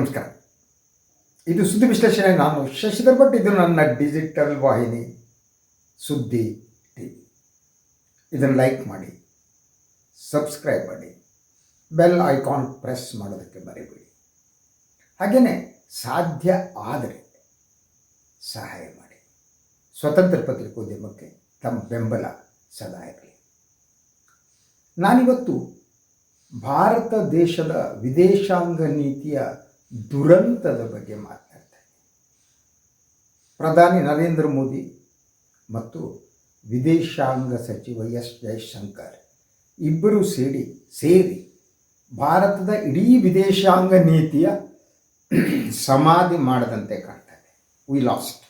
ನಮಸ್ಕಾರ. ಇದು ಸುದ್ದಿ ವಿಶ್ಲೇಷಣೆ. ನಾನು ಶಶಿಧರ್ ಭಟ್. ಇದು ನನ್ನ ಡಿಜಿಟಲ್ ವಾಹಿನಿ, ಸುದ್ದಿ ಟಿ ಇದನ್ನು ಲೈಕ್ ಮಾಡಿ ಸಬ್ಸ್ಕ್ರೈಬ್ ಮಾಡಿ ಬೆಲ್ ಐಕಾನ್ ಪ್ರೆಸ್ ಮಾಡೋದಕ್ಕೆ ಮರಿಬೇಡಿ. ಹಾಗೆಯೇ ಸಾಧ್ಯ ಆದರೆ ಸಹಾಯ ಮಾಡಿ. ಸ್ವತಂತ್ರ ಪತ್ರಿಕೋದ್ಯಮಕ್ಕೆ ತಮ್ಮ ಬೆಂಬಲ ಸದಾ ಇರಲಿ. ನಾನಿವತ್ತು ಭಾರತ ದೇಶದ ವಿದೇಶಾಂಗ ನೀತಿಯ ದುರಂತದ ಬಗ್ಗೆ ಮಾತನಾಡ್ತಾರೆ. ಪ್ರಧಾನಿ ನರೇಂದ್ರ ಮೋದಿ ಮತ್ತು ವಿದೇಶಾಂಗ ಸಚಿವ ಎಸ್ ಜಯಶಂಕರ್ ಇಬ್ಬರು ಸೇರಿ ಸೇರಿ ಭಾರತದ ಇಡೀ ವಿದೇಶಾಂಗ ನೀತಿಯ ಸಮಾಧಿ ಮಾಡದಂತೆ ಕಾಣ್ತಾರೆ we lost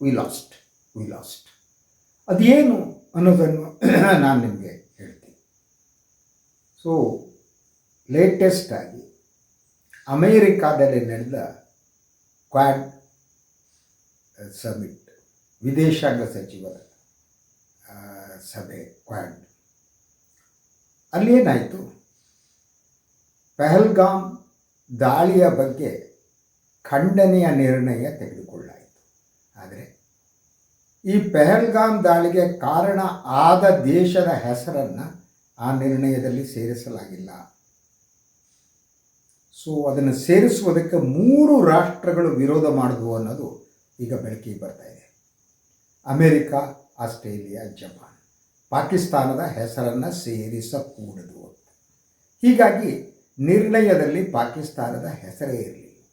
we lost we lost ಅದೇನು ಅನ್ನೋದನ್ನು ನಾನು ನಿಮಗೆ ಹೇಳ್ತೀನಿ. ಸೊ ಲೇಟೆಸ್ಟ್ ಆಗಿ ಅಮೇರಿಕಾದಲ್ಲಿ ನಡೆದ ಕ್ವಾಡ್ ಸಮಿಟ್, ವಿದೇಶಾಂಗ ಸಚಿವರ ಸಭೆ ಕ್ವಾಡ್. ಅಲ್ಲೇನಾಯಿತು? ಪೆಹಲ್ಗಾಮ್ ದಾಳಿಯ ಬಗ್ಗೆ ಖಂಡನೆಯ ನಿರ್ಣಯ ತೆಗೆದುಕೊಳ್ಳಾಯಿತು. ಆದರೆ ಈ ಪೆಹಲ್ಗಾಮ್ ದಾಳಿಗೆ ಕಾರಣ ಆದ ದೇಶದ ಹೆಸರನ್ನು ಆ ನಿರ್ಣಯದಲ್ಲಿ ಸೇರಿಸಲಾಗಿಲ್ಲ. ಸೊ ಅದನ್ನು ಸೇರಿಸುವುದಕ್ಕೆ ಮೂರು ರಾಷ್ಟ್ರಗಳು ವಿರೋಧ ಮಾಡಿದ್ವು ಅನ್ನೋದು ಈಗ ಬೆಳಕಿಗೆ ಬರ್ತಾ ಇದೆ. America, Australia, Japan. ಪಾಕಿಸ್ತಾನದ ಹೆಸರನ್ನು ಸೇರಿಸಕೂಡದು ಅಂತ. ಹೀಗಾಗಿ ನಿರ್ಣಯದಲ್ಲಿ ಪಾಕಿಸ್ತಾನದ ಹೆಸರೇ ಇರಲಿಲ್ಲ.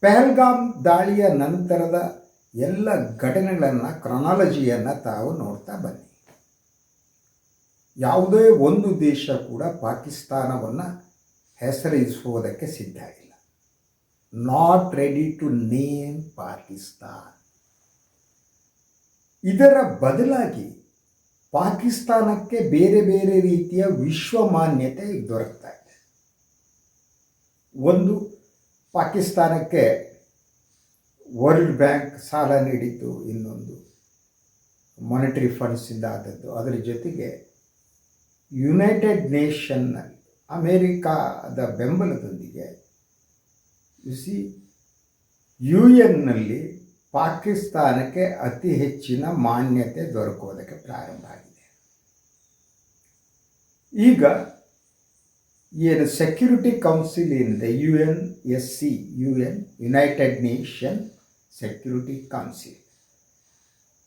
ಪೆಹಲ್ಗಾಮ್ ದಾಳಿಯ ನಂತರದ ಎಲ್ಲ ಘಟನೆಗಳನ್ನು, ಕ್ರೊನಾಲಜಿಯನ್ನು ತಾವು ನೋಡ್ತಾ ಬನ್ನಿ. ಯಾವುದೇ ಒಂದು ದೇಶ ಕೂಡ ಪಾಕಿಸ್ತಾನವನ್ನು ಹೆಸರಿಸುವುದಕ್ಕೆ ಸಿದ್ಧ ಇಲ್ಲ. Not ready to name Pakistan ಇದರ ಬದಲಾಗಿ ಪಾಕಿಸ್ತಾನಕ್ಕೆ ಬೇರೆ ಬೇರೆ ರೀತಿಯ ವಿಶ್ವ ಮಾನ್ಯತೆ ದೊರಕ್ತಾ ಇದೆ. ಒಂದು, ಪಾಕಿಸ್ತಾನಕ್ಕೆ ವರ್ಲ್ಡ್ ಬ್ಯಾಂಕ್ ಸಾಲ ನೀಡಿದ್ದು, ಇನ್ನೊಂದು ಮಾನಿಟರಿ ಫಂಡ್ಸಿಂದ ಆದದ್ದು. ಅದರ ಜೊತೆಗೆ ಯುನೈಟೆಡ್ ನೇಷನ್ನಲ್ಲಿ ಅಮೇರಿಕಾದ ಬೆಂಬಲದೊಂದಿಗೆ ಸಿ ಯು ಎನ್ನಲ್ಲಿ ಪಾಕಿಸ್ತಾನಕ್ಕೆ ಅತಿ ಹೆಚ್ಚಿನ ಮಾನ್ಯತೆ ದೊರಕುವುದಕ್ಕೆ ಪ್ರಾರಂಭ ಆಗಿದೆ. ಈಗ ಏನು ಸೆಕ್ಯೂರಿಟಿ ಕೌನ್ಸಿಲ್ ಏನಿದೆ U N S C U N United Nation security council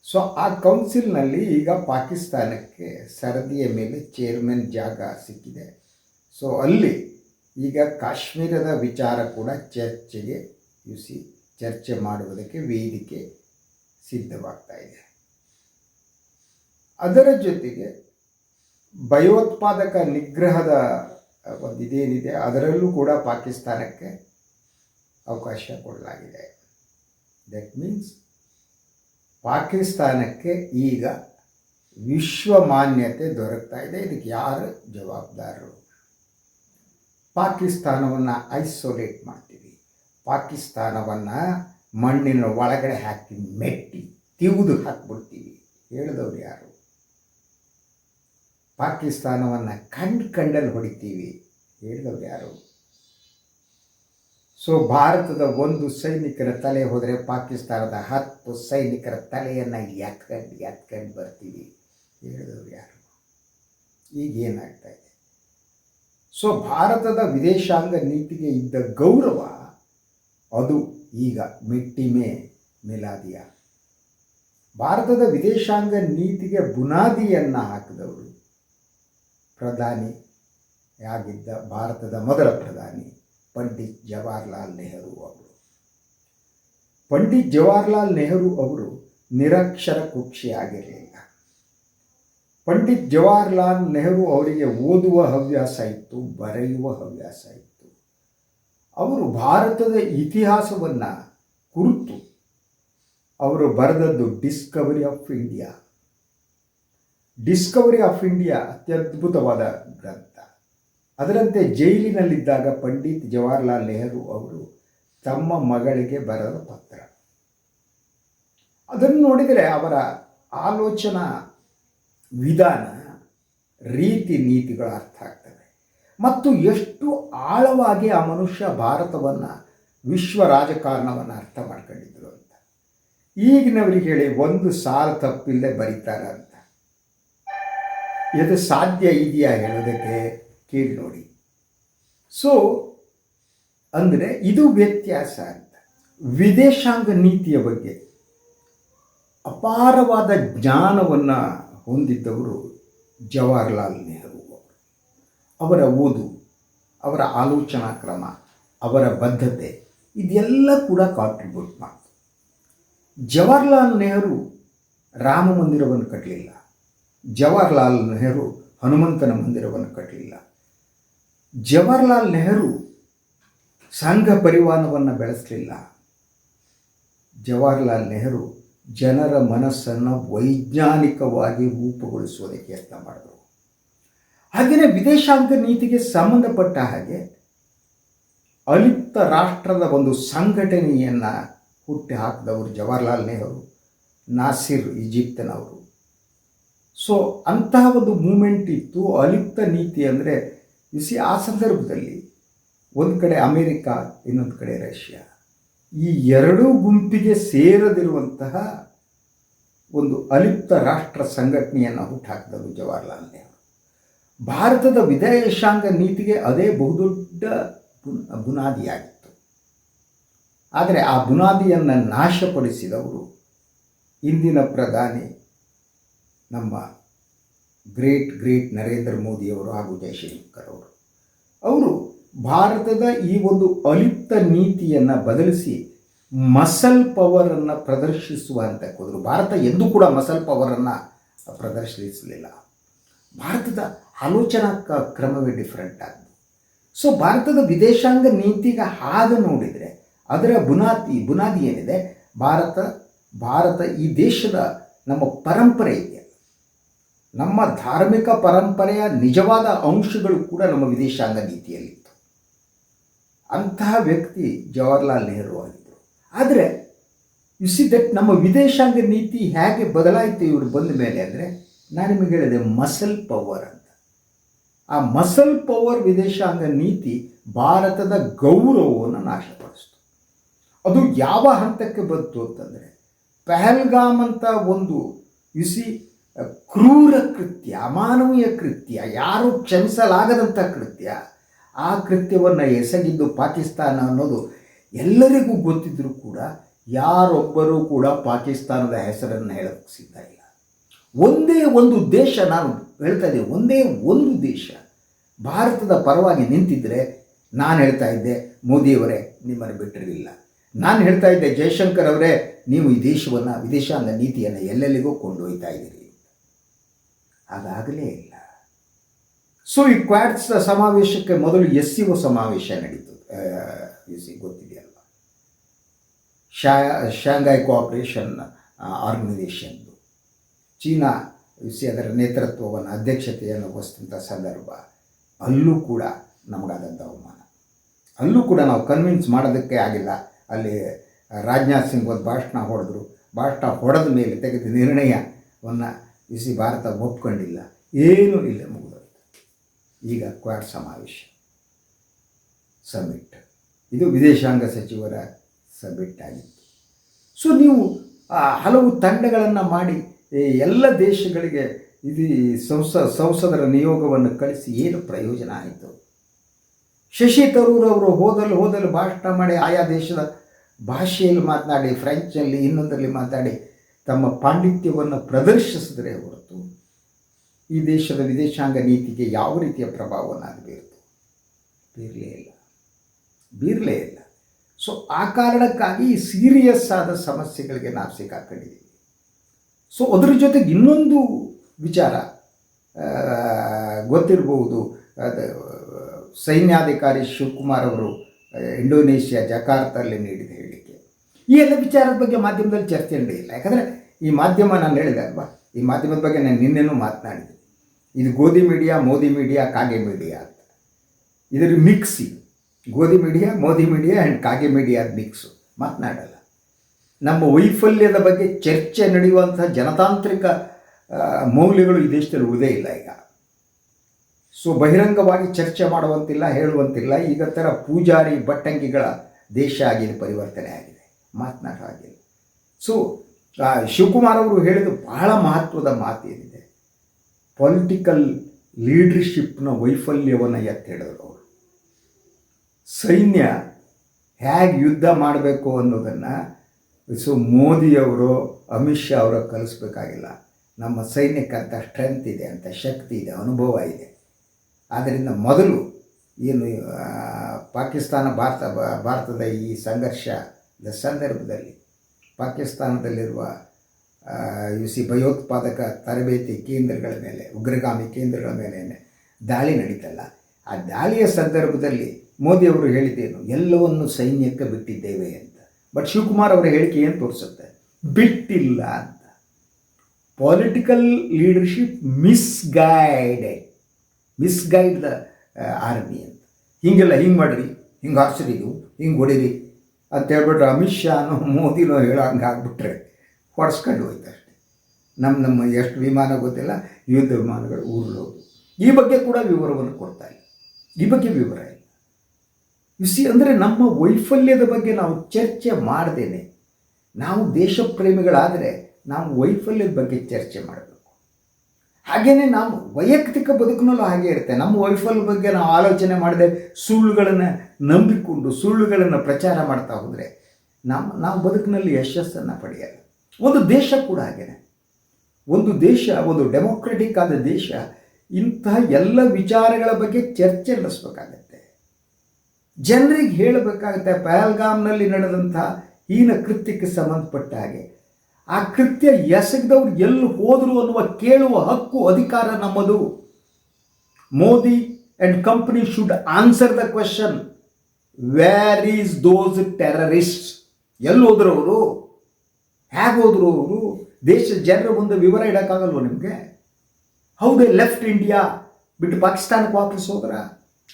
so ಆ ಕೌನ್ಸಿಲ್ನಲ್ಲಿ ಈಗ ಪಾಕಿಸ್ತಾನಕ್ಕೆ ಸರದಿಯ ಮೇಲೆ ಚೇರ್ಮನ್ ಜಾಗ ಸಿಕ್ಕಿದೆ. ಸೊ ಅಲ್ಲಿ ಈಗ ಕಾಶ್ಮೀರದ ವಿಚಾರ ಕೂಡ ಚರ್ಚೆಗೆ ಯುಸಿ ಚರ್ಚೆ ಮಾಡುವುದಕ್ಕೆ ವೇದಿಕೆ ಸಿದ್ಧವಾಗ್ತಾ ಇದೆ. ಅದರ ಜೊತೆಗೆ ಭಯೋತ್ಪಾದಕ ನಿಗ್ರಹದ ಒಂದು ಇದೇನಿದೆ, ಅದರಲ್ಲೂ ಕೂಡ ಪಾಕಿಸ್ತಾನಕ್ಕೆ ಅವಕಾಶ ಕೊಡಲಾಗಿದೆ. ದಟ್ ಮೀನ್ಸ್ ಪಾಕಿಸ್ತಾನಕ್ಕೆ ಈಗ ವಿಶ್ವ ಮಾನ್ಯತೆ ದೊರಕ್ತಾ ಇದೆ. ಇದಕ್ಕೆ ಯಾರು ಜವಾಬ್ದಾರರು? ಪಾಕಿಸ್ತಾನವನ್ನು ಐಸೋಲೇಟ್ ಮಾಡ್ತೀವಿ. ಪಾಕಿಸ್ತಾನವನ್ನು ಮಣ್ಣಿನ ಒಳಗಡೆ ಹಾಕಿ ಮೆಟ್ಟಿ ತಿವಿದು ಹಾಕ್ಬಿಡ್ತೀವಿ. ಹೇಳಿದವ್ರು ಯಾರು? ಪಾಕಿಸ್ತಾನವನ್ನು ಕಂಡು ಕಂಡಲ್ಲಿ ಹೊಡಿತೀವಿ. ಹೇಳಿದವ್ರು ಯಾರು? ಸೊ, ಭಾರತದ ಒಂದು ಸೈನಿಕರ ತಲೆ ಹೋದರೆ ಪಾಕಿಸ್ತಾನದ ಹತ್ತು ಸೈನಿಕರ ತಲೆಯನ್ನು ಎತ್ಕಂಡು ಎತ್ಕಂಡು ಬರ್ತೀವಿ. ಹೇಳಿದವ್ರು ಯಾರು? ಈಗ ಏನಾಗ್ತಾ ಇದೆ? ಸೊ ಭಾರತದ ವಿದೇಶಾಂಗ ನೀತಿಗೆ ಇದ್ದ ಗೌರವ ಅದು ಈಗ ಮಿಟ್ಟಿಮೆ ಮಿಲಾದಿಯ. ಭಾರತದ ವಿದೇಶಾಂಗ ನೀತಿಗೆ ಬುನಾದಿಯನ್ನು ಹಾಕಿದವರು ಪ್ರಧಾನಿ ಆಗಿದ್ದ ಭಾರತದ ಮೊದಲ ಪ್ರಧಾನಿ ಪಂಡಿತ್ ಜವಾಹರ್ಲಾಲ್ ನೆಹರು ಅವರು. ಪಂಡಿತ್ ಜವಾಹರ್ಲಾಲ್ ನೆಹರು ಅವರು ನಿರಕ್ಷರ ಕುಕ್ಷಿ ಆಗಿರಲಿಲ್ಲ ಪಂಡಿತ್ ಜವಾಹರ್ಲಾಲ್ ನೆಹರು ಅವರಿಗೆ ಓದುವ ಹವ್ಯಾಸ ಇತ್ತು, ಬರೆಯುವ ಹವ್ಯಾಸ ಇತ್ತು. ಅವರು ಭಾರತದ ಇತಿಹಾಸವನ್ನು ಕುರಿತು ಅವರು ಬರೆದದ್ದು Discovery of India Discovery of India ಅತ್ಯದ್ಭುತವಾದ ಗ್ರಂಥ. ಅದರಂತೆ ಜೈಲಿನಲ್ಲಿದ್ದಾಗ ಪಂಡಿತ್ ಜವಾಹರ್ಲಾಲ್ ನೆಹರು ಅವರು ತಮ್ಮ ಮಗಳಿಗೆ ಬರೆದ ಪತ್ರ. ಅದನ್ನು ನೋಡಿದರೆ ಅವರ ಆಲೋಚನಾ ವಿಧಾನ ರೀತಿ ನೀತಿಗಳು ಅರ್ಥ ಆಗ್ತವೆ ಮತ್ತು ಎಷ್ಟು ಆಳವಾಗಿ ಆ ಮನುಷ್ಯ ಭಾರತವನ್ನು ವಿಶ್ವ ರಾಜಕಾರಣವನ್ನು ಅರ್ಥ ಮಾಡ್ಕೊಂಡಿದ್ರು ಅಂತ. ಈಗಿನವರಿಗೆ ಹೇಳಿ ಒಂದು ಸಾಲ ತಪ್ಪಿಲ್ಲದೆ ಬರೀತಾರೆ ಅಂತ. ಇದು ಸಾಧ್ಯ ಇದೆಯಾ ಹೇಳೋದಕ್ಕೆ ಕೇಳಿ ನೋಡಿ. ಸೊ ಅಂದರೆ ಇದು ವ್ಯತ್ಯಾಸ ಅಂತ. ವಿದೇಶಾಂಗ ನೀತಿಯ ಬಗ್ಗೆ ಅಪಾರವಾದ ಜ್ಞಾನವನ್ನು ಹೊಂದಿದ್ದವರು ಜವಾಹರ್ಲಾಲ್ ನೆಹರು ಅವರು. ಓದು, ಅವರ ಆಲೋಚನಾ ಕ್ರಮ, ಅವರ ಬದ್ಧತೆ, ಇದೆಲ್ಲ ಕೂಡ ಕಾಂಟ್ರಿಬ್ಯೂಟ್ ಮಾಡ್ತು. ಜವಾಹರ್ಲಾಲ್ ನೆಹರು ರಾಮ ಮಂದಿರವನ್ನು ಕಟ್ಟಲಿಲ್ಲ ಜವಾಹರ್ಲಾಲ್ ನೆಹರು ಹನುಮಂತನ ಮಂದಿರವನ್ನು ಕಟ್ಟಲಿಲ್ಲ ಜವಾಹರ್ಲಾಲ್ ನೆಹರು ಸಂಘ ಪರಿವಾರವನ್ನು ಬೆಳೆಸಲಿಲ್ಲ. ಜವಾಹರ್ಲಾಲ್ ನೆಹರು ಜನರ ಮನಸ್ಸನ್ನು ವೈಜ್ಞಾನಿಕವಾಗಿ ರೂಪುಗೊಳಿಸುವುದಕ್ಕೆ ಯತ್ನ ಮಾಡಿದರು. ಹಾಗೆಯೇ ವಿದೇಶಾಂಗ ನೀತಿಗೆ ಸಂಬಂಧಪಟ್ಟ ಹಾಗೆ ಅಲಿಪ್ತ ರಾಷ್ಟ್ರದ ಒಂದು ಸಂಘಟನೆಯನ್ನು ಹುಟ್ಟಿ ಹಾಕಿದವರು ಜವಾಹರ್ಲಾಲ್ ನೆಹರು, ನಾಸಿರ್ ಈಜಿಪ್ತನವರು. ಸೊ, ಅಂತಹ ಒಂದು ಮೂಮೆಂಟ್ ಇತ್ತು. ಅಲಿಪ್ತ ನೀತಿ ಅಂದರೆ ಬಿಸಿ ಆ ಸಂದರ್ಭದಲ್ಲಿ ಒಂದು ಕಡೆ ಅಮೇರಿಕಾ, ಇನ್ನೊಂದು ಕಡೆ ರಷ್ಯಾ. ಈ ಎರಡೂ ಗುಂಪಿಗೆ ಸೇರದಿರುವಂತಹ ಒಂದು ಅಲಿಪ್ತ ರಾಷ್ಟ್ರ ಸಂಘಟನೆಯನ್ನು ಹುಟ್ಟಾಕಿದರು ಜವಾಹರ್ಲಾಲ್ ನೆಹರು. ಭಾರತದ ವಿದೇಶಾಂಗ ನೀತಿಗೆ ಅದೇ ಬಹುದೊಡ್ಡ ಬುನ್- ಬುನಾದಿಯಾಗಿತ್ತು. ಆದರೆ ಆ ಬುನಾದಿಯನ್ನು ನಾಶಪಡಿಸಿದವರು ಇಂದಿನ ಪ್ರಧಾನಿ ನಮ್ಮ ಗ್ರೇಟ್ ಗ್ರೇಟ್ ನರೇಂದ್ರ ಮೋದಿಯವರು ಹಾಗೂ ಜಯಶಂಕರ್ ಅವರು. ಅವರು ಭಾರತದ ಈ ಒಂದು ಅಲಿಪ್ತ ನೀತಿಯನ್ನು ಬದಲಿಸಿ ಮಸಲ್ ಪವರನ್ನು ಪ್ರದರ್ಶಿಸುವ ಅಂತ ಹೋದರು ಭಾರತ ಎಂದೂ ಕೂಡ ಮಸಲ್ ಪವರನ್ನು ಪ್ರದರ್ಶಿಸಲಿಲ್ಲ. ಭಾರತದ ಆಲೋಚನಾ ಕ್ರಮವೇ ಡಿಫ್ರೆಂಟ್ ಆಗಿದೆ ಸೊ ಭಾರತದ ವಿದೇಶಾಂಗ ನೀತಿಗೆ ಹಾಗೆ ನೋಡಿದರೆ, ಅದರ ಬುನಾದಿ ಬುನಾದಿ ಏನಿದೆ? ಭಾರತ ಭಾರತ ಈ ದೇಶದ ನಮ್ಮ ಪರಂಪರೆ ಇದೆ. ನಮ್ಮ ಧಾರ್ಮಿಕ ಪರಂಪರೆಯ ನಿಜವಾದ ಅಂಶಗಳು ಕೂಡ ನಮ್ಮ ವಿದೇಶಾಂಗ ನೀತಿಯಲ್ಲಿತ್ತು ಅಂತಹ ವ್ಯಕ್ತಿ ಜವಾಹರ್ಲಾಲ್ ನೆಹರು ಆಗಿದ್ದರು. ಆದರೆ ಯು ಸಿ ದಟ್ ನಮ್ಮ ವಿದೇಶಾಂಗ ನೀತಿ ಹೇಗೆ ಬದಲಾಯಿತು ಇವರು ಬಂದ ಮೇಲೆ ಅಂದರೆ, ನಾನು ನಿಮಗೆ ಹೇಳಿದೆ ಮಸಲ್ ಪವರ್ ಅಂತ. ಆ ಮಸಲ್ ಪವರ್ ವಿದೇಶಾಂಗ ನೀತಿ ಭಾರತದ ಗೌರವವನ್ನು ನಾಶಪಡಿಸ್ತು. ಅದು ಯಾವ ಹಂತಕ್ಕೆ ಬಂತು ಅಂತಂದರೆ, ಪಹಲ್ಗಾಮ್ ಅಂತ ಒಂದು ಯು ಸಿ ಕ್ರೂರ ಕೃತ್ಯ, ಅಮಾನವೀಯ ಕೃತ್ಯ, ಯಾರು ಕ್ಷಮಿಸಲಾಗದಂಥ ಕೃತ್ಯ ಆ ಕೃತ್ಯವನ್ನು ಎಸಗಿದ್ದು ಪಾಕಿಸ್ತಾನ ಅನ್ನೋದು ಎಲ್ಲರಿಗೂ ಗೊತ್ತಿದ್ದರೂ ಕೂಡ ಯಾರೊಬ್ಬರೂ ಕೂಡ ಪಾಕಿಸ್ತಾನದ ಹೆಸರನ್ನು ಹೇಳಕ್ಕೆ ಸಿದ್ಧ ಇಲ್ಲ. ಒಂದೇ ಒಂದು ದೇಶ ನಾನು ಹೇಳ್ತಾ ಇದ್ದೆ, ಒಂದೇ ಒಂದು ದೇಶ. ಭಾರತದ ಪರವಾಗಿ ನಿಂತಿದ್ದರೆ ನಾನು ಹೇಳ್ತಾ ಇದ್ದೆ ಮೋದಿಯವರೇ ನಿಮ್ಮನ್ನು ಬಿಟ್ಟಿರಲಿಲ್ಲ. ನಾನು ಹೇಳ್ತಾ ಇದ್ದೆ ಜಯಶಂಕರ್ ಅವರೇ ನೀವು ಈ ದೇಶವನ್ನು ವಿದೇಶಾಂಗ ನೀತಿಯನ್ನು ಎಲ್ಲೆಲ್ಲಿಗೂ ಕೊಂಡೊಯ್ತಾ ಇದ್ದೀರಿ ಹಾಗಾಗಲೇ ಇಲ್ಲ. ಸೊ ಈ ಕ್ವಾಡ್ಸ್ ಸಮಾವೇಶಕ್ಕೆ ಮೊದಲು ಎಸ್ ಸಿ ಒ ಸಮಾವೇಶ ನಡೀತು. ಸಿ ಗೊತ್ತಿದೆಯಲ್ವ ಶಾ ಶಾಂಘೈ ಕೋಆಪರೇಷನ್ ಆರ್ಗನೈಸೇಷನ್ದು ಚೀನಾ ಸಿ ಅದರ ನೇತೃತ್ವವನ್ನು, ಅಧ್ಯಕ್ಷತೆಯನ್ನು ವಹಿಸಿದಂಥ ಸಂದರ್ಭ, ಅಲ್ಲೂ ಕೂಡ ನಮಗಾದಂಥ ಅವಮಾನ. ಅಲ್ಲೂ ಕೂಡ ನಾವು ಕನ್ವಿನ್ಸ್ ಮಾಡೋದಕ್ಕೆ ಆಗಿಲ್ಲ. ಅಲ್ಲಿ ರಾಜನಾಥ್ ಸಿಂಗ್ ಒಂದು ಭಾಷಣ ಹೊಡೆದ್ರು. ಭಾಷಣ ಹೊಡೆದ ಮೇಲೆ ತೆಗೆದ ನಿರ್ಣಯವನ್ನು ಇಸಿ ಭಾರತ ಒಪ್ಕೊಂಡಿಲ್ಲ. ಏನೂ ಇಲ್ಲ. ಈಗ ಕ್ವಾಡ್ ಸಮಾವೇಶ. ಸಬ್ಮಿಟ್. ಇದು ವಿದೇಶಾಂಗ ಸಚಿವರ ಸಮಿಟ್ ಆಗಿತ್ತು ಸೊ ನೀವು ಹಲವು ತಂಡಗಳನ್ನು ಮಾಡಿ ಎಲ್ಲ ದೇಶಗಳಿಗೆ ಇದು ಸಂಸ, ಸಂಸದರ ನಿಯೋಗವನ್ನು ಕಳಿಸಿ ಏನು ಪ್ರಯೋಜನ ಆಯಿತು? ಶಶಿ ತರೂರ್ ಅವರು ಹೋದಲ್ಲಿ ಹೋದಲ್ಲಿ ಭಾಷಣ ಮಾಡಿ ಆಯಾ ದೇಶದ ಭಾಷೆಯಲ್ಲಿ ಮಾತನಾಡಿ ಫ್ರೆಂಚಲ್ಲಿ ಇನ್ನೊಂದರಲ್ಲಿ ಮಾತಾಡಿ ತಮ್ಮ ಪಾಂಡಿತ್ಯವನ್ನು ಪ್ರದರ್ಶಿಸಿದರೆ ಹೊರತು ಈ ದೇಶದ ವಿದೇಶಾಂಗ ನೀತಿಗೆ ಯಾವ ರೀತಿಯ ಪ್ರಭಾವವನ್ನು ಅದು ಬೀರ್ತು? ಬೀರಲೇ ಇಲ್ಲ. ಬೀರಲೇ ಇಲ್ಲ. ಸೊ ಆ ಕಾರಣಕ್ಕಾಗಿ ಈ ಸೀರಿಯಸ್ ಆದ ಸಮಸ್ಯೆಗಳಿಗೆ ನಾವು ಸಿಕ್ಕಾಕೊಂಡಿದ್ದೀವಿ ಸೊ ಅದರ ಜೊತೆಗೆ ಇನ್ನೊಂದು ವಿಚಾರ ಗೊತ್ತಿರಬಹುದು ಸೈನ್ಯಾಧಿಕಾರಿ ಶಿವಕುಮಾರ್ ಅವರು ಇಂಡೋನೇಷ್ಯಾ ಜಕಾರ್ತಲ್ಲಿ ನೀಡಿದ ಹೇಳಿಕೆ. ಈ ಎಲ್ಲ ವಿಚಾರದ ಬಗ್ಗೆ ಮಾಧ್ಯಮದಲ್ಲಿ ಚರ್ಚೆ ನಡೆಯಿಲ್ಲ. ಯಾಕಂದರೆ ಈ ಮಾಧ್ಯಮ ನಾನು ಹೇಳಿದೆ ಅಲ್ವಾ? ಈ ಮಾಧ್ಯಮದ ಬಗ್ಗೆ ನಾನು ನಿನ್ನೆನೂ ಮಾತನಾಡಿದೆ ಇದು ಗೋಧಿ ಮೀಡಿಯಾ ಮೋದಿ ಮೀಡಿಯಾ, ಕಾಗೆ ಮೀಡಿಯಾ ಅಂತ. ಇದರ ಮಿಕ್ಸ್ ಗೋಧಿ ಮೀಡಿಯಾ ಮೋದಿ ಮೀಡಿಯಾ ಆ್ಯಂಡ್ ಕಾಗೆ ಮೀಡಿಯಾದ ಮಿಕ್ಸು ಮಾತನಾಡಲ್ಲ. ನಮ್ಮ ವೈಫಲ್ಯದ ಬಗ್ಗೆ ಚರ್ಚೆ ನಡೆಯುವಂಥ ಜನತಾಂತ್ರಿಕ ಮೌಲ್ಯಗಳು ಈ ದೇಶದಲ್ಲಿ ಉಳಿದೇ ಇಲ್ಲ ಈಗ. ಸೊ ಬಹಿರಂಗವಾಗಿ ಚರ್ಚೆ ಮಾಡುವಂತಿಲ್ಲ, ಹೇಳುವಂತಿಲ್ಲ. ಈಗ ಥರ ಪೂಜಾರಿ ಬಟ್ಟಂಗಿಗಳ ದೇಶ ಆಗಿದೆ ಪರಿವರ್ತನೆ ಆಗಿದೆ. ಮಾತನಾಡೋ ಹಾಗಿಲ್ಲ ಸೊ ಶಿವಕುಮಾರ್ ಅವರು ಹೇಳಿದ ಬಹಳ ಮಹತ್ವದ ಮಾತು ಏನಿದೆ ಪೊಲಿಟಿಕಲ್ ಲೀಡರ್ಶಿಪ್ನ ವೈಫಲ್ಯವನ್ನು ಎತ್ತಿ ಹೇಳಿದ್ರು ಅವರು. ಸೈನ್ಯ ಹೇಗೆ ಯುದ್ಧ ಮಾಡಬೇಕು ಅನ್ನೋದನ್ನು ಸೊ ಮೋದಿಯವರು ಅಮಿತ್ ಶಾ ಅವರು ಕಲಿಸ್ಬೇಕಾಗಿಲ್ಲ. ನಮ್ಮ ಸೈನ್ಯಕ್ಕಂಥ ಸ್ಟ್ರೆಂತ್ ಇದೆ ಅಂತ, ಶಕ್ತಿ ಇದೆ, ಅನುಭವ ಇದೆ. ಆದ್ದರಿಂದ ಮೊದಲು ಏನು ಪಾಕಿಸ್ತಾನ ಭಾರತ, ಭಾರತದ ಈ ಸಂಘರ್ಷದ ಸಂದರ್ಭದಲ್ಲಿ ಪಾಕಿಸ್ತಾನದಲ್ಲಿರುವ ಯು ಸಿ ಭಯೋತ್ಪಾದಕ ತರಬೇತಿ ಕೇಂದ್ರಗಳ ಮೇಲೆ, ಉಗ್ರಗಾಮಿ ಕೇಂದ್ರಗಳ ಮೇಲೆ ದಾಳಿ ನಡೀತಲ್ಲ, ಆ ದಾಳಿಯ ಸಂದರ್ಭದಲ್ಲಿ ಮೋದಿಯವರು ಹೇಳಿದ್ದೇನು, ಎಲ್ಲವನ್ನು ಸೈನ್ಯಕ್ಕೆ ಬಿಟ್ಟಿದ್ದೇವೆ ಅಂತ. ಬಟ್ ಶಿವಕುಮಾರ್ ಅವರ ಹೇಳಿಕೆ ಏನು ತೋರಿಸುತ್ತೆ? ಬಿಟ್ಟಿಲ್ಲ ಅಂತ. Political leadership misguided misguide the army ಅಂತ. ಹೀಗೆಲ್ಲ ಹಿಂಗೆ ಮಾಡಿರಿ, ಹಿಂಗೆ ಹಾರಿಸ್ರಿ ನೀವು, ಹಿಂಗೆ ಹೊಡೀರಿ ಅಂತ ಹೇಳ್ಬಿಟ್ರೆ ಅಮಿತ್ ಶಾನು ಮೋದಿನೂ ಹೇಳೋ ಹಂಗೆ ಆಗ್ಬಿಟ್ರೆ. ಹೊಡೆಸ್ಕೊಂಡು ಹೋಯ್ತು ನಮ್ಮ ನಮ್ಮ ಎಷ್ಟು ವಿಮಾನ ಗೊತ್ತಿಲ್ಲ, ಯುದ್ಧ ವಿಮಾನಗಳು ಉರುಳೋದು ಈ ಬಗ್ಗೆ ಕೂಡ ವಿವರವನ್ನು ಕೊಡ್ತಾ ಇಲ್ಲ. ಈ ಬಗ್ಗೆ ವಿವರ ಇಲ್ಲ. ಸಿ ಅಂದರೆ ನಮ್ಮ ವೈಫಲ್ಯದ ಬಗ್ಗೆ ನಾವು ಚರ್ಚೆ ಮಾಡ್ದೇನೆ. ನಾವು ದೇಶ ಪ್ರೇಮಿಗಳಾದರೆ ನಾವು ವೈಫಲ್ಯದ ಬಗ್ಗೆ ಚರ್ಚೆ ಮಾಡಬೇಕು. ಹಾಗೆಯೇ ನಾವು ವೈಯಕ್ತಿಕ ಬದುಕಿನಲ್ಲೂ ಹಾಗೆ ಇರುತ್ತೆ. ನಮ್ಮ ವೈಫಲ್ಯ ಬಗ್ಗೆ ನಾವು ಆಲೋಚನೆ ಮಾಡದೆ ಸುಳ್ಳುಗಳನ್ನು ನಂಬಿಕೊಂಡು ಸುಳ್ಳುಗಳನ್ನು ಪ್ರಚಾರ ಮಾಡ್ತಾ ಹೋದರೆ ನಮ್ಮ ನಾವು ಬದುಕಿನಲ್ಲಿ ಯಶಸ್ಸನ್ನು ಪಡೆಯಲ್ಲ. ಒಂದು ದೇಶ ಕೂಡ ಹಾಗೇನೆ ಒಂದು ದೇಶ, ಒಂದು ಡೆಮೋಕ್ರೆಟಿಕ್ ಆದ ದೇಶ, ಇಂತಹ ಎಲ್ಲ ವಿಚಾರಗಳ ಬಗ್ಗೆ ಚರ್ಚೆ ನಡೆಸಬೇಕಾಗತ್ತೆ. ಜನರಿಗೆ ಹೇಳಬೇಕಾಗುತ್ತೆ, ಪಹಲ್ಗಾಮ್ನಲ್ಲಿ ನಡೆದಂತಹ ಹೀನ ಕೃತ್ಯಕ್ಕೆ ಸಂಬಂಧಪಟ್ಟ ಹಾಗೆ. ಆ ಕೃತ್ಯ ಎಸಗದವ್ರು ಎಲ್ಲಿ ಹೋದರು ಅನ್ನುವ ಕೇಳುವ ಹಕ್ಕು, ಅಧಿಕಾರ ನಮ್ಮದು. Modi and company should answer the question where is those terrorist ಎಲ್ಲಿ ಹೋದ್ರವರು ಹೇಗೆ ಹೋದ್ರು ಅವರು? ದೇಶದ ಜನರ ಮುಂದೆ ವಿವರ ಇಡೋಕ್ಕಾಗಲ್ವ ನಿಮಗೆ? ಹೌದೇ ಲೆಫ್ಟ್ ಇಂಡಿಯಾ ಬಿಟ್ಟು ಪಾಕಿಸ್ತಾನಕ್ಕೆ ವಾಪಸ್ ಹೋದ್ರ?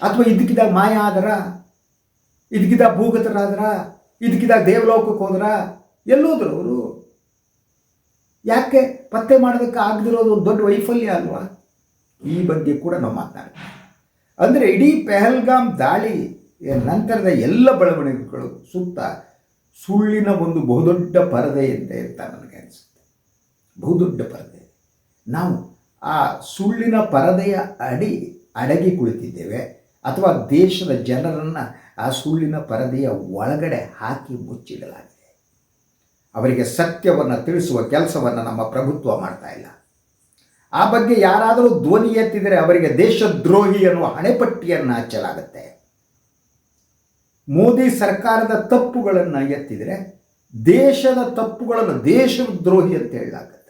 ಅಥವಾ ಇದಕ್ಕಿದ ಮಾಯ ಆದರ? ಇದಕ್ಕಿದ ಭೂಗತರಾದ್ರ? ಇದಕ್ಕಿದ ದೇವಲೋಕಕ್ಕೆ ಹೋದ್ರ? ಎಲ್ಲೋದ್ರು ಅವರು? ಯಾಕೆ ಪತ್ತೆ ಮಾಡೋದಕ್ಕೆ ಆಗದಿರೋದು ಒಂದು ದೊಡ್ಡ ವೈಫಲ್ಯ ಅಲ್ವಾ? ಈ ಬಗ್ಗೆ ಕೂಡ ನಾವು ಮಾತನಾಡ್ತೀವಿ ಅಂದರೆ ಇಡೀ ಪೆಹಲ್ಗಾಮ್ ದಾಳಿ, ನಂತರದ ಎಲ್ಲ ಬೆಳವಣಿಗೆಗಳು ಸುತ್ತ ಸುಳ್ಳಿನ ಒಂದು ಬಹುದೊಡ್ಡ ಪರದೆ ಅಂತ ಅಂತ ನನಗೆ ಅನಿಸುತ್ತೆ. ಬಹುದೊಡ್ಡ ಪರದೆ. ನಾವು ಆ ಸುಳ್ಳಿನ ಪರದೆಯ ಅಡಿ ಅಡಗಿ ಕುಳಿತಿದ್ದೇವೆ ಅಥವಾ ದೇಶದ ಜನರನ್ನು ಆ ಸುಳ್ಳಿನ ಪರದೆಯ ಒಳಗಡೆ ಹಾಕಿ ಮುಚ್ಚಿಡಲಾಗಿದೆ. ಅವರಿಗೆ ಸತ್ಯವನ್ನು ತಿಳಿಸುವ ಕೆಲಸವನ್ನು ನಮ್ಮ ಪ್ರಭುತ್ವ ಮಾಡ್ತಾ ಇಲ್ಲ. ಆ ಬಗ್ಗೆ ಯಾರಾದರೂ ಧ್ವನಿ ಎತ್ತಿದರೆ ಅವರಿಗೆ ದೇಶದ್ರೋಹಿ ಅನ್ನುವ ಹಣೆಪಟ್ಟಿಯನ್ನು ಹಚ್ಚಲಾಗುತ್ತೆ. ಮೋದಿ ಸರ್ಕಾರದ ತಪ್ಪುಗಳನ್ನು ಎತ್ತಿದರೆ ದೇಶದ ತಪ್ಪುಗಳನ್ನು ದೇಶದ್ರೋಹಿ ಅಂತ ಹೇಳಲಾಗುತ್ತೆ.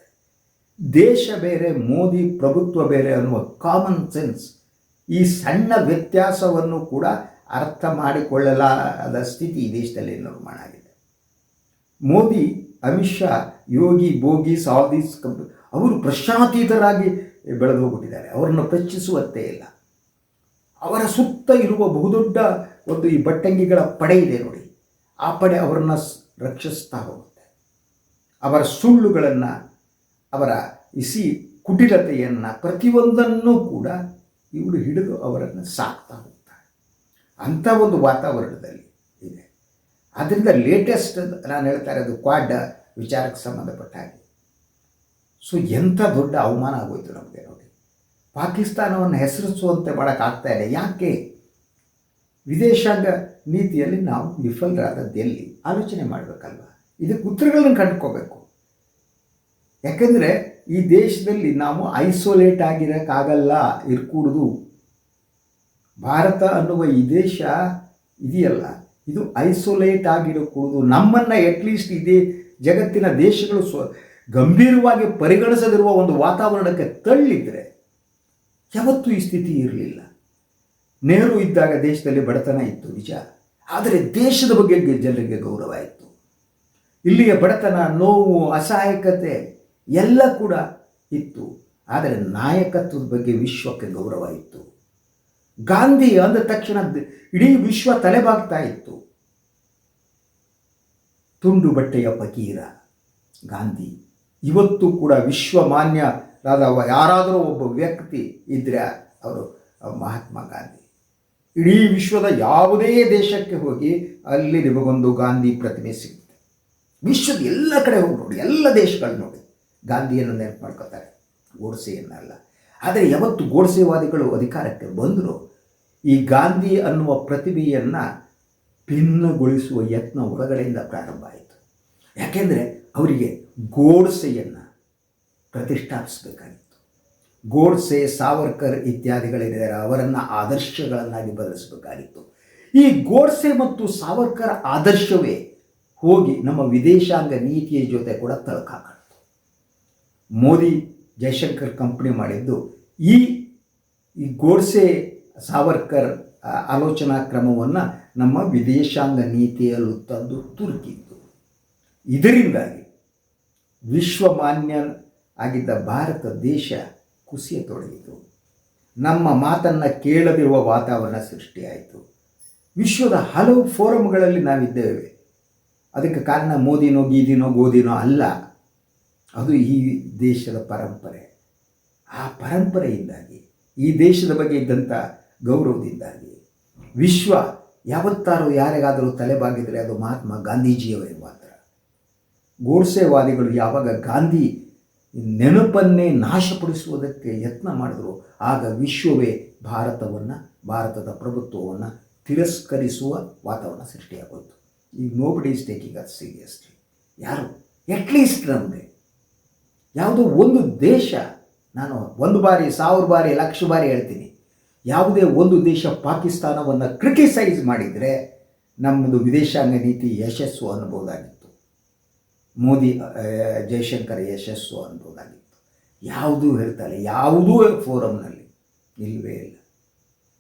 ದೇಶ ಬೇರೆ, ಮೋದಿ ಪ್ರಭುತ್ವ ಬೇರೆ ಅನ್ನುವ ಕಾಮನ್ ಸೆನ್ಸ್ ಈ ಸಣ್ಣ ವ್ಯತ್ಯಾಸವನ್ನು ಕೂಡ ಅರ್ಥ ಮಾಡಿಕೊಳ್ಳಲಾದ ಸ್ಥಿತಿ ಈ ದೇಶದಲ್ಲಿ ನಿರ್ಮಾಣ ಆಗಿದೆ. ಮೋದಿ, ಅಮಿತ್ ಶಾ, ಯೋಗಿ, ಭೋಗಿ ಕಂಪ್, ಅವರು ಪ್ರಶ್ನಾತೀತರಾಗಿ ಬೆಳೆದು ಹೋಗ್ಬಿಟ್ಟಿದ್ದಾರೆ. ಅವರನ್ನು ಪ್ರಶ್ನಿಸುವಂತೆ ಇಲ್ಲ. ಅವರ ಸುತ್ತ ಇರುವ ಬಹುದೊಡ್ಡ ಒಂದು ಈ ಬಟ್ಟಂಗಿಗಳ ಪಡೆ ಇದೆ ನೋಡಿ. ಆ ಪಡೆ ಅವರನ್ನು ರಕ್ಷಿಸ್ತಾ ಹೋಗುತ್ತೆ. ಅವರ ಸುಳ್ಳುಗಳನ್ನು, ಅವರ ಇಸಿ ಕುಟಿಲತೆಯನ್ನು ಪ್ರತಿಯೊಂದನ್ನು ಕೂಡ ಇವರು ಹಿಡಿದು ಅವರನ್ನು ಸಾಕ್ತಾ ಹೋಗ್ತಾರೆ ಅಂಥ ಒಂದು ವಾತಾವರಣದಲ್ಲಿ ಇದೆ. ಆದ್ದರಿಂದ ಲೇಟೆಸ್ಟ್ ನಾನು ಹೇಳ್ತಾ ಇರೋದು ಕ್ವಾಡ್ ವಿಚಾರಕ್ಕೆ ಸಂಬಂಧಪಟ್ಟ ಹಾಗೆ. ಸೊ ಎಂಥ ದೊಡ್ಡ ಅವಮಾನ ಆಗೋಯ್ತು ನಮಗೆ ನೋಡಿ. ಪಾಕಿಸ್ತಾನವನ್ನು ಹೆಸರಿಸುವಂತೆ ಮಾಡೋಕ್ಕಾಗ್ತಾ ಇಲ್ಲ. ಯಾಕೆ? ವಿದೇಶಾಂಗ ನೀತಿಯಲ್ಲಿ ನಾವು ವಿಫಲರಾದದ್ದು ಎಲ್ಲಿ ಆಲೋಚನೆ ಮಾಡಬೇಕಲ್ವ? ಇದಕ್ಕೆ ಉತ್ತರಗಳನ್ನು ಕಂಡುಕೋಬೇಕು. ಯಾಕೆಂದರೆ ಈ ದೇಶದಲ್ಲಿ ನಾವು ಐಸೋಲೇಟ್ ಆಗಿರೋಕ್ಕಾಗಲ್ಲ, ಇರ್ಕೂಡುದು. ಭಾರತ ಅನ್ನುವ ಈ ದೇಶ ಇದೆಯಲ್ಲ, ಇದು ಐಸೋಲೇಟ್ ಆಗಿರಕೂಡುದು. ನಮ್ಮನ್ನು ಅಟ್ಲೀಸ್ಟ್ ಇದೇ ಜಗತ್ತಿನ ದೇಶಗಳು ಸ್ವ, ಗಂಭೀರವಾಗಿ ಪರಿಗಣಿಸದಿರುವ ಒಂದು ವಾತಾವರಣಕ್ಕೆ ತಳ್ಳಿದ್ರೆ ಯಾವತ್ತೂ ಈ ಸ್ಥಿತಿ ಇರಲಿಲ್ಲ. ನೆಹರು ಇದ್ದಾಗ ದೇಶದಲ್ಲಿ ಬಡತನ ಇತ್ತು ನಿಜ. ಆದರೆ ದೇಶದ ಬಗ್ಗೆ ಜನರಿಗೆ ಗೌರವ ಇತ್ತು. ಇಲ್ಲಿಯ ಬಡತನ, ನೋವು, ಅಸಹಾಯಕತೆ ಎಲ್ಲ ಕೂಡ ಇತ್ತು. ಆದರೆ ನಾಯಕತ್ವದ ಬಗ್ಗೆ ವಿಶ್ವಕ್ಕೆ ಗೌರವ ಇತ್ತು. ಗಾಂಧಿ ಅಂದ ತಕ್ಷಣ ಇಡೀ ವಿಶ್ವ ತಲೆಬಾಗ್ತಾ ಇತ್ತು. ತುಂಡು ಬಟ್ಟೆಯ ಫಕೀರ ಗಾಂಧಿ. ಇವತ್ತು ಕೂಡ ವಿಶ್ವಮಾನ್ಯರಾದ ಅವ- ಯಾರಾದರೂ ಒಬ್ಬ ವ್ಯಕ್ತಿ ಇದ್ದರೆ ಅವರು ಮಹಾತ್ಮ ಗಾಂಧಿ. ಇಡೀ ವಿಶ್ವದ ಯಾವುದೇ ದೇಶಕ್ಕೆ ಹೋಗಿ ಅಲ್ಲಿ ನಿಮಗೊಂದು ಗಾಂಧಿ ಪ್ರತಿಮೆ ಸಿಗುತ್ತೆ. ವಿಶ್ವದ ಎಲ್ಲ ಕಡೆ ಹೋಗಿ ನೋಡಿ, ಎಲ್ಲ ದೇಶಗಳು ನೋಡಿ, ಗಾಂಧಿಯನ್ನು ನೆನಪು ಮಾಡ್ಕೋತಾರೆ. ಗೋಡ್ಸೆಯನ್ನಲ್ಲ. ಆದರೆ ಯಾವತ್ತು ಗೋಡ್ಸೆವಾದಿಗಳು ಅಧಿಕಾರಕ್ಕೆ ಬಂದರೂ, ಈ ಗಾಂಧಿ ಅನ್ನುವ ಪ್ರತಿಭೆಯನ್ನು ಭಿನ್ನಗೊಳಿಸುವ ಯತ್ನ ಒಳಗಡೆಯಿಂದ ಪ್ರಾರಂಭ ಆಯಿತು. ಯಾಕೆಂದರೆ ಅವರಿಗೆ ಗೋಡ್ಸೆಯನ್ನು ಪ್ರತಿಷ್ಠಾಪಿಸಬೇಕಾಗಿತ್ತು. ಗೋಡ್ಸೆ, ಸಾವರ್ಕರ್ ಇತ್ಯಾದಿಗಳೇನಿದ್ದಾರೆ ಅವರನ್ನು ಆದರ್ಶಗಳನ್ನಾಗಿ ಬದಲಿಸಬೇಕಾಗಿತ್ತು. ಈ ಗೋಡ್ಸೆ ಮತ್ತು ಸಾವರ್ಕರ್ ಆದರ್ಶವೇ ಹೋಗಿ ನಮ್ಮ ವಿದೇಶಾಂಗ ನೀತಿಯ ಜೊತೆ ಕೂಡ ತಳಕಾಕತ್ತು ಮೋದಿ ಜಯಶಂಕರ್ ಕಂಪ್ನಿ ಮಾಡಿದ್ದು ಈ ಈ ಗೋಡ್ಸೆ, ಸಾವರ್ಕರ್ ಆಲೋಚನಾ ಕ್ರಮವನ್ನು ನಮ್ಮ ವಿದೇಶಾಂಗ ನೀತಿಯಲ್ಲೂ ತಂದು ತುರುಕಿತ್ತು. ಇದರಿಂದಾಗಿ ವಿಶ್ವಮಾನ್ಯ ಆಗಿದ್ದ ಭಾರತ ದೇಶ ಕುಸಿಯತೊಡಗಿತು ನಮ್ಮ ಮಾತನ್ನು ಕೇಳದಿರುವ ವಾತಾವರಣ ಸೃಷ್ಟಿಯಾಯಿತು. ವಿಶ್ವದ ಹಲವು ಫೋರಮ್ಗಳಲ್ಲಿ ನಾವಿದ್ದೇವೆ. ಅದಕ್ಕೆ ಕಾರಣ ಮೋದಿನೋ, ಗೀದಿನೋ, ಗೋದಿನೋ ಅಲ್ಲ. ಅದು ಈ ದೇಶದ ಪರಂಪರೆ. ಆ ಪರಂಪರೆಯಿಂದಾಗಿ, ಈ ದೇಶದ ಬಗ್ಗೆ ಇದ್ದಂಥ ಗೌರವದಿಂದಾಗಿ, ವಿಶ್ವ ಯಾವತ್ತಾರು ಯಾರಿಗಾದರೂ ತಲೆಬಾಗಿದರೆ ಅದು ಮಹಾತ್ಮ ಗಾಂಧೀಜಿಯವರೇ ಮಾತ್ರ. ಗೋಡ್ಸೆವಾದಿಗಳು ಯಾವಾಗ ಗಾಂಧಿ ನೆನಪನ್ನೇ ನಾಶಪಡಿಸುವುದಕ್ಕೆ ಯತ್ನ ಮಾಡಿದರು. ಆಗ ವಿಶ್ವವೇ ಭಾರತವನ್ನು, ಭಾರತದ ಪ್ರಭುತ್ವವನ್ನು ತಿರಸ್ಕರಿಸುವ ವಾತಾವರಣ ಸೃಷ್ಟಿಯಾಗೋಯಿತು. ಈಗ ನೋಬಡಿ ಈಸ್ ಟೇಕಿಂಗ್ ಅದು ಸೀರಿಯಸ್ಲಿ ಯಾರು? ಅಟ್ಲೀಸ್ಟ್ ನಮಗೆ. ಯಾವುದೋ ಒಂದು ದೇಶ, ನಾನು ಒಂದು ಬಾರಿ, ಸಾವಿರ ಬಾರಿ, ಲಕ್ಷ ಬಾರಿ ಹೇಳ್ತೀನಿ. ಯಾವುದೇ ಒಂದು ದೇಶ ಪಾಕಿಸ್ತಾನವನ್ನು ಕ್ರಿಟಿಸೈಸ್ ಮಾಡಿದರೆ ನಮ್ಮದು ವಿದೇಶಾಂಗ ನೀತಿ ಯಶಸ್ಸು ಅನ್ಬೋದಾಗಿತ್ತು. ಮೋದಿ ಜೈಶಂಕರ್ ಯಶಸ್ಸು ಅನ್ನೋದಾಗಿತ್ತು. ಯಾವುದೂ ಹೇಳ್ತಾರೆ ಯಾವುದೂ ಫೋರಮ್ನಲ್ಲಿ ಇಲ್ಲವೇ ಇಲ್ಲ.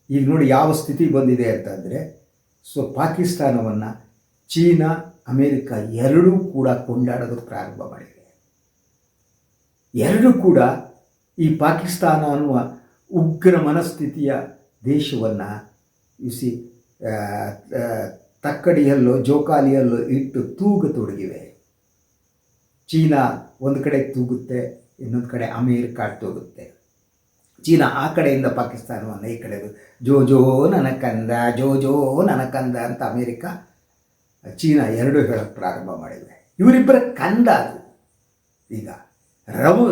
ಈಗ ನೋಡಿ ಯಾವ ಸ್ಥಿತಿ ಬಂದಿದೆ ಅಂತಂದರೆ ಸೊ ಪಾಕಿಸ್ತಾನವನ್ನು ಚೀನಾ, ಅಮೇರಿಕ ಎರಡೂ ಕೂಡ ಕೊಂಡಾಡೋದಕ್ಕೆ ಪ್ರಾರಂಭ ಮಾಡಿದೆ. ಎರಡೂ ಕೂಡ ಈ ಪಾಕಿಸ್ತಾನ ಅನ್ನುವ ಉಗ್ರ ಮನಸ್ಥಿತಿಯ ದೇಶವನ್ನು ಇಸಿ ತಕ್ಕಡಿಯಲ್ಲೋ, ಜೋಕಾಲಿಯಲ್ಲೋ ಇಟ್ಟು ತೂಗತೊಡಗಿವೆ. ಚೀನಾ ಒಂದು ಕಡೆ ತೂಗುತ್ತೆ, ಇನ್ನೊಂದು ಕಡೆ ಅಮೇರಿಕಾ ತೂಗುತ್ತೆ ಚೀನಾ ಆ ಕಡೆಯಿಂದ ಪಾಕಿಸ್ತಾನವನ್ನು ಈ ಕಡೆ ಜೋ ಜೋ ನನ್ನ ಕಂದ, ಜೋ ಜೋ ನನ್ನ ಕಂದ ಅಂತ ಅಮೇರಿಕ, ಚೀನಾ ಎರಡೂ ಹೇಳೋಕ್ಕೆ ಪ್ರಾರಂಭ ಮಾಡಿದೆ. ಇವರಿಬ್ಬರ ಕಂದ ಅದು. ಈಗ ರವ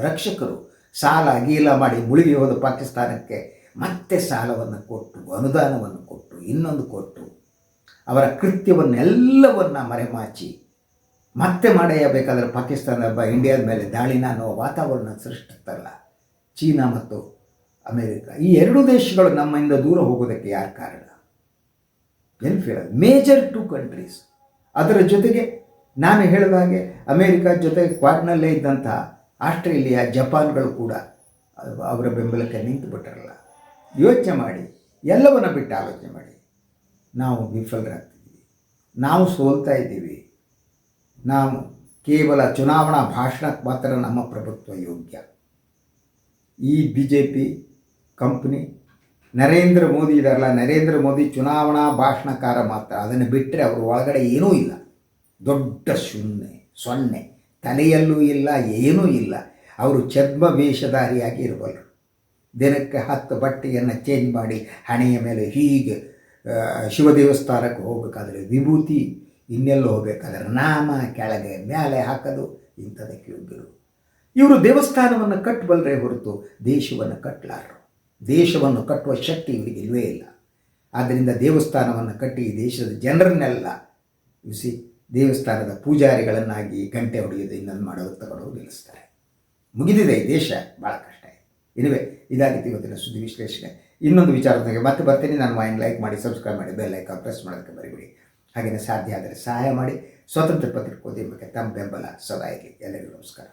ರಕ್ಷಕರು ಸಾಲ ಗೀಲ ಮಾಡಿ ಮುಳುಗಿ ಹೋದ ಪಾಕಿಸ್ತಾನಕ್ಕೆ ಮತ್ತೆ ಸಾಲವನ್ನು ಕೊಟ್ಟು, ಅನುದಾನವನ್ನು ಕೊಟ್ಟು, ಇನ್ನೊಂದು ಕೊಟ್ಟು, ಅವರ ಕೃತ್ಯವನ್ನೆಲ್ಲವನ್ನು ಮರೆಮಾಚಿ ಮತ್ತೆ ಮಾಡಬೇಕಾದ್ರೆ ಪಾಕಿಸ್ತಾನ ಒಬ್ಬ ಇಂಡಿಯಾದ ಮೇಲೆ ದಾಳಿನ ಅನ್ನೋ ವಾತಾವರಣ ಸೃಷ್ಟಿಸ್ತಲ್ಲ ಚೀನಾ ಮತ್ತು ಅಮೇರಿಕ. ಈ ಎರಡು ದೇಶಗಳು ನಮ್ಮಿಂದ ದೂರ ಹೋಗೋದಕ್ಕೆ ಯಾರು ಕಾರಣ? ಎಲ್ಲಿ ಮೇಜರ್ ಟು ಕಂಟ್ರೀಸ್. ಅದರ ಜೊತೆಗೆ ನಾನು ಹೇಳಿದ ಹಾಗೆ ಅಮೇರಿಕ ಜೊತೆ ಕ್ವಾಡ್ನಲ್ಲೇ ಇದ್ದಂಥ ಆಸ್ಟ್ರೇಲಿಯಾ, ಜಪಾನ್ಗಳು ಕೂಡ ಅವರ ಬೆಂಬಲಕ್ಕೆ ನಿಂತು ಬಿಟ್ಟಿರಲ್ಲ ಯೋಚನೆ ಮಾಡಿ. ಎಲ್ಲವನ್ನ ಬಿಟ್ಟು ಆಲೋಚನೆ ಮಾಡಿ. ನಾವು ವಿಫಲರಾಗ್ತಿದ್ದೀವಿ. ನಾವು ಸೋಲ್ತಾ ಇದ್ದೀವಿ. ನಾವು ಕೇವಲ ಚುನಾವಣಾ ಭಾಷಣಕ್ಕೆ ಮಾತ್ರ ನಮ್ಮ ಪ್ರಭುತ್ವ ಯೋಗ್ಯ. ಈ B J P company Narendra Modi ಇದಾರಲ್ಲ, ನರೇಂದ್ರ ಮೋದಿ ಚುನಾವಣಾ ಭಾಷಣಕಾರ ಮಾತ್ರ. ಅದನ್ನು ಬಿಟ್ಟರೆ ಅವ್ರ ಒಳಗಡೆ ಏನೂ ಇಲ್ಲ. ದೊಡ್ಡ ಶೂನ್ಯ ಸೊನ್ನೆ. ತಲೆಯಲ್ಲೂ ಇಲ್ಲ, ಏನೂ ಇಲ್ಲ. ಅವರು ಛದ್ಮ ವೇಷಧಾರಿಯಾಗಿ ಇರಬಲ್ಲರು ದಿನಕ್ಕೆ ಹತ್ತು ಬಟ್ಟೆಯನ್ನು ಚೇಂಜ್ ಮಾಡಿ ಹಣೆಯ ಮೇಲೆ ಹೀಗೆ ಶಿವ ದೇವಸ್ಥಾನಕ್ಕೆ ಹೋಗಬೇಕಾದ್ರೆ ವಿಭೂತಿ ಇನ್ನೆಲ್ಲೋ ಹೋಗಬೇಕಾದ್ರೆ ನಾಮ ಕೆಳಗೆ ಮೇಲೆ ಹಾಕೋದು ಇಂಥದಕ್ಕೆ ಯೋಗ್ಯರು ಇವರು ದೇವಸ್ಥಾನವನ್ನು ಕಟ್ಟಬಲ್ಲರೆ ಹೊರತು ದೇಶವನ್ನು ಕಟ್ಟಲಾರರು ದೇಶವನ್ನು ಕಟ್ಟುವ ಶಕ್ತಿ ಇವರಿಗೆ ಇಲ್ಲವೇ ಇಲ್ಲ. ಆದ್ದರಿಂದ ದೇವಸ್ಥಾನವನ್ನು ಕಟ್ಟಿ ದೇಶದ ಜನರನ್ನೆಲ್ಲ ಇಸಿ ದೇವಸ್ಥಾನದ ಪೂಜಾರಿಗಳನ್ನಾಗಿ ಗಂಟೆ ಹೊಡೆಯೋದು ಇನ್ನೊಂದು ಮಾಡೋದು ತಗೊಂಡು ನಿಲ್ಲಿಸ್ತಾರೆ. ಮುಗಿದಿದೆ ಈ ದೇಶ ಭಾಳ ಕಷ್ಟ ಇದೆ ಇದಾಗಿತ್ತು ಇವತ್ತಿನ ಸುದ್ದಿ ವಿಶ್ಲೇಷಣೆ. ಇನ್ನೊಂದು ವಿಚಾರದಾಗ ಮತ್ತೆ ಬರ್ತೀನಿ. ನಾನು ವಾಯಿನ್ ಲೈಕ್ ಮಾಡಿ ಸಬ್ಸ್ಕ್ರೈಬ್ ಮಾಡಿ ಬೆಲ್ ಐಕಾನ್ ಪ್ರೆಸ್ ಮಾಡೋದಕ್ಕೆ ಬರಿಬಿಡಿ ಹಾಗೆಯೇ ಸಾಧ್ಯ ಆದರೆ ಸಹಾಯ ಮಾಡಿ ಸ್ವತಂತ್ರ ಪತ್ರಿಕೋದ್ಯಮಕ್ಕೆ ತಮ್ಮ ಬೆಂಬಲ ಸದಾ ಇರಲಿ ಎಲ್ಲರಿಗೂ ನಮಸ್ಕಾರ.